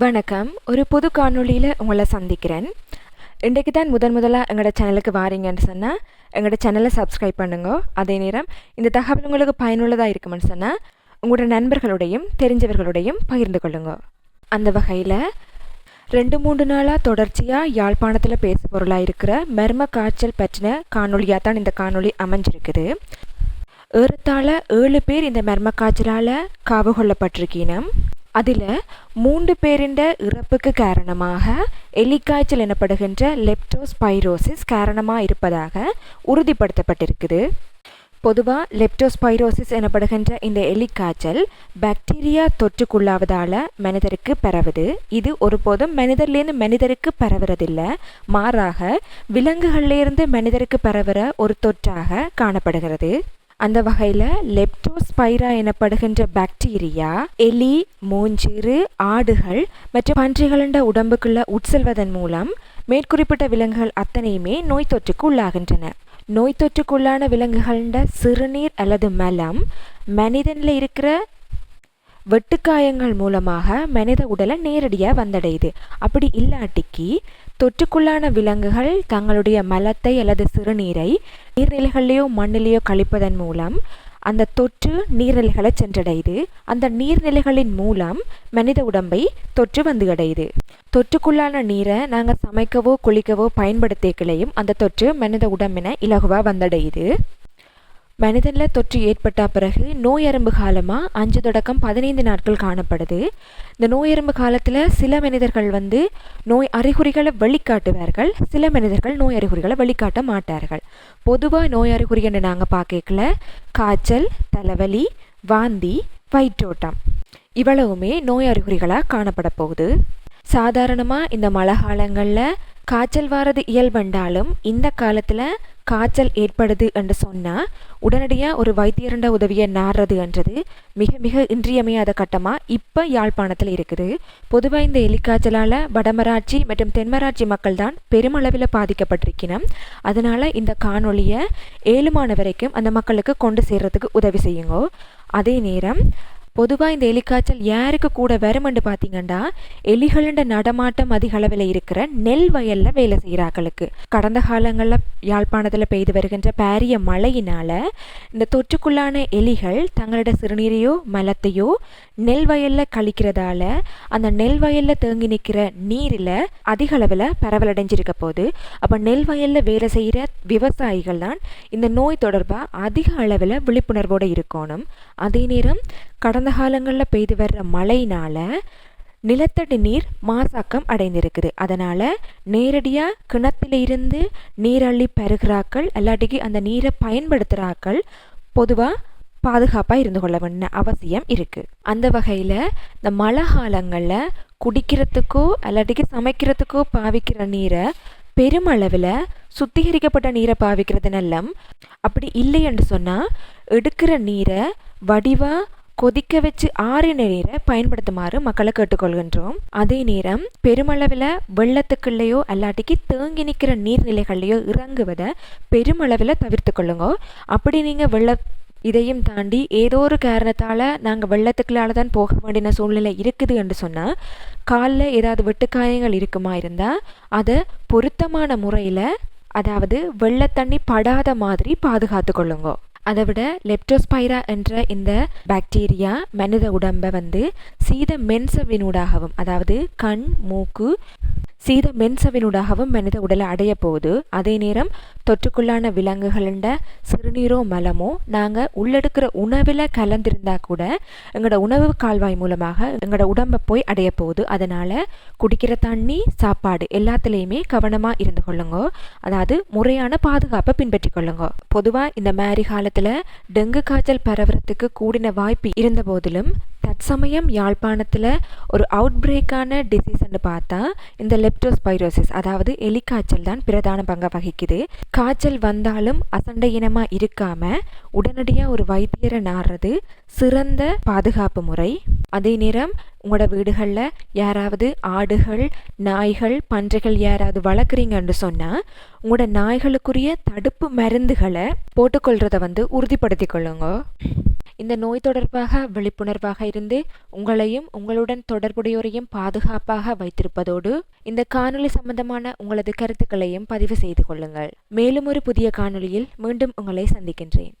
வணக்கம். ஒரு புது காணொளியில் உங்களை சந்திக்கிறேன். இன்றைக்கு தான் முதன் முதலாக எங்களோட சேனலுக்கு வாரீங்கன்னு சொன்னால் எங்களோட சேனலை சப்ஸ்கிரைப் பண்ணுங்க. அதே நேரம் இந்த தகவல் உங்களுக்கு பயனுள்ளதாக இருக்குமென்னு சொன்னால் உங்களோட நண்பர்களுடையும் தெரிஞ்சவர்களுடையும் பகிர்ந்து கொள்ளுங்க. அந்த வகையில் ரெண்டு மூன்று நாளாக தொடர்ச்சியாக யாழ்ப்பாணத்தில் பேசு பொருளாக இருக்கிற மர்ம காய்ச்சல் பற்றின காணொலியாக தான் இந்த காணொளி அமைஞ்சிருக்குது. ஏறத்தாழ ஏழு பேர் இந்த மர்ம காய்ச்சலால் காவு கொள்ளப்பட்டிருக்கீனம். அதில் மூன்று பேரிண்ட இறப்புக்கு காரணமாக எலிக்காய்ச்சல் எனப்படுகின்ற லெப்டோஸ்பைரோசிஸ் காரணமாக இருப்பதாக உறுதிப்படுத்தப்பட்டிருக்குது. பொதுவாக லெப்டோஸ்பைரோசிஸ் எனப்படுகின்ற இந்த எலிக்காய்ச்சல் பாக்டீரியா தொற்றுக்குள்ளாவதால் மனிதருக்கு பரவுது. இது ஒருபோதும் மனிதர்லேருந்து மனிதருக்கு பரவுறதில்லை. மாறாக விலங்குகள்லேருந்து மனிதருக்கு பரவுற ஒரு தொற்றாக காணப்படுகிறது. அந்த வகையில் லெப்டோஸ்பைரா எனப்படுகின்ற பாக்டீரியா எலி மூஞ்சிறு ஆடுகள் மற்றும் பன்றிகளின் உடம்புக்குள்ள உட்செல்வதன் மூலம் மேற்குறிப்பிட்ட விலங்குகள் அத்தனையுமே நோய் தொற்றுக்கு உள்ளாகின்றன. நோய் தொற்றுக்குள்ளான விலங்குகளின் சிறுநீர் அல்லது மலம் மனிதனில் இருக்கிற வெட்டுக்காயங்கள் மூலமாக மனித உடலை நேரடியாக வந்தடையுது. அப்படி இல்லாட்டிக்கு தொற்றுக்குள்ளான விலங்குகள் தங்களுடைய மலத்தை அல்லது சிறுநீரை நீர்நிலைகள்லேயோ மண்ணிலேயோ கழிப்பதன் மூலம் அந்த தொற்று நீர்நிலைகளை சென்றடையுது. அந்த நீர்நிலைகளின் மூலம் மனித உடம்பை தொற்று வந்து அடையுது தொற்றுக்குள்ளான நீரை நாங்கள் சமைக்கவோ குளிக்கவோ பயன்படுத்திக்கலையும் அந்த தொற்று மனித உடம்பினை இலகுவாக வந்தடையுது. மனிதனில் தொற்று ஏற்பட்ட பிறகு நோய் எறும்பு காலமாக அஞ்சு தொடக்கம் பதினைந்து நாட்கள் காணப்படுது. இந்த நோய் எறும்பு காலத்தில் சில மனிதர்கள் வந்து நோய் அறிகுறிகளை வெளிக்காட்டுவார்கள். சில மனிதர்கள் நோய் அறிகுறிகளை வெளிக்காட்ட மாட்டார்கள். பொதுவாக நோய் அறிகுறின்னு நாங்கள் பார்க்கல காய்ச்சல் தலைவலி வாந்தி வயிற்றோட்டம். இவ்வளவுமே நோய் அறிகுறிகளாக காணப்பட போகுது. சாதாரணமாக இந்த மழை காலங்களில் காய்ச்சல் வாரது இயல்பண்டாலும் இந்த காலத்தில் காய்ச்சல் ஏற்படுது என்று சொன்னால் உடனடியாக ஒரு வைத்தியரண்ட உதவியை நாடுறது என்றது மிக மிக இன்றியமையாத கட்டமாக இப்போ யாழ்ப்பாணத்தில் இருக்குது. பொதுவாக இந்த எலிக்காய்ச்சலால் வடமராட்சி மற்றும் தென்மராட்சி மக்கள் தான் பெருமளவில் பாதிக்கப்பட்டிருக்கணும் அதனால் இந்த காணொளியை ஏழுமான வரைக்கும் அந்த மக்களுக்கு கொண்டு சேர்றதுக்கு உதவி செய்யுங்க. அதே நேரம் பொதுவாக இந்த எலிக்காய்ச்சல் யாருக்கு கூட வருமென்று பார்த்தீங்கன்னா எலிகளண்ட நடமாட்டம் அதிக அளவில் இருக்கிற நெல் வயலில் வேலை செய்கிறார்களுக்கு கடந்த காலங்களில் யாழ்ப்பாணத்தில் பெய்து வருகின்ற பாரிய மழையினால் இந்த தொற்றுக்குள்ளான எலிகள் தங்களோட சிறுநீரையோ மலத்தையோ நெல் வயலில் கழிக்கிறதால அந்த நெல் வயலில் தேங்கி நிற்கிற நீரில் அதிக அளவில் பரவலடைஞ்சிருக்க போது அப்போ நெல் வயலில் வேலை செய்கிற விவசாயிகள் தான் இந்த நோய் தொடர்பாக அதிக அளவில் விழிப்புணர்வோடு இருக்கணும். அதே நேரம் கடந்த காலங்களில் பெய்து வர்ற மழையினால் நிலத்தடி நீர் மாசாக்கம் அடைந்திருக்குது. அதனால் நேரடியாக கிணத்துல இருந்து நீரள்ளி பருகிறாக்கள் இல்லாட்டிக்கு அந்த நீரை பயன்படுத்துகிறாக்கள் பொதுவாக பாதுகாப்பாக இருந்து கொள்ள வேண்டிய அவசியம் இருக்குது அந்த வகையில் இந்த மழை காலங்களில் குடிக்கிறதுக்கோ இல்லாட்டிக்கு சமைக்கிறதுக்கோ பாவிக்கிற நீரை பெருமளவில் சுத்திகரிக்கப்பட்ட நீரை பாவிக்கிறது நல்லம். அப்படி இல்லை என்று சொன்னால் எடுக்கிற நீரை வடிவாக கொதிக்க வச்சு ஆறின நீரை பயன்படுத்துமாறு மக்களை கேட்டுக்கொள்கின்றோம். அதே நேரம் பெருமளவில் வெள்ளத்துக்குள்ளேயோ அல்லாட்டிக்கு தேங்கி நிற்கிற நீர்நிலைகள்லையோ இறங்குவதை பெருமளவில் தவிர்த்து கொள்ளுங்க. அப்படி நீங்கள் வெள்ள இதையும் தாண்டி ஏதோ ஒரு காரணத்தால் நாங்கள் வெள்ளத்துக்குள்ளால தான் போக வேண்டிய சூழ்நிலை இருக்குது என்று சொன்னால் காலில் ஏதாவது வெட்டுக்காயங்கள் இருக்குமா இருந்தால் அதை பொருத்தமான முறையில் அதாவது வெள்ளத்தண்ணி படாத மாதிரி பாதுகாத்து கொள்ளுங்க. அதை விட லெப்டோஸ்பைரா என்ற இந்த பாக்டீரியா மனித உடம்பை வந்து சீத மென்சவினூடாகவும் அதாவது கண் மூக்கு சீத மென்சவினூடாகவும் மனித உடலை அடைய போகுது அதே நேரம் தொற்றுக்குள்ளான விலங்குகளண்ட சிறுநீரோ மலமோ நாங்கள் உள்ளெடுக்கிற உணவில் கலந்திருந்தா கூட எங்களோட உணவு கால்வாய் மூலமாக எங்களோட உடம்பை போய் அடைய போகுது அதனால் குடிக்கிற தண்ணி சாப்பாடு எல்லாத்துலேயுமே கவனமாக இருந்து கொள்ளுங்க. அதாவது முறையான பாதுகாப்பை பின்பற்றி கொள்ளுங்க. பொதுவாக இந்த மாதிரி காலத்தில் டெங்கு காய்ச்சல் பரவுறதுக்கு கூடின வாய்ப்பு இருந்த போதிலும் தற்சமயம் யாழ்ப்பாணத்தில் ஒரு அவுட் பிரேக்கான டிசீஸ்ன்னு பார்த்தா இந்த லெப்டோஸ்பைரோசிஸ் அதாவது எலிக்காய்ச்சல் தான் பிரதான பங்கை வகிக்குது. காய்ச்சல் வந்தாலும் அசண்டை இனமாக இருக்காமல் உடனடியாக ஒரு வைத்தியரை நாடுறது சிறந்த பாதுகாப்பு முறை. அதே நேரம் உங்களோட வீடுகளில் யாராவது ஆடுகள் நாய்கள் பன்றைகள் யாராவது வளர்க்குறீங்கன்னு சொன்னால் உங்களோட நாய்களுக்குரிய தடுப்பு மருந்துகளை போட்டுக்கொள்கிறத வந்து உறுதிப்படுத்தி கொள்ளுங்க. இந்த நோய் தொடர்பாக விழிப்புணர்வாக இருந்து உங்களையும் உங்களுடன் தொடர்புடையோரையும் பாதுகாப்பாக வைத்திருப்பதோடு இந்த காணொலி சம்பந்தமான உங்களது கருத்துக்களையும் பதிவு செய்து கொள்ளுங்கள். மேலும் ஒரு புதிய காணொளியில் மீண்டும் உங்களை சந்திக்கின்றேன்.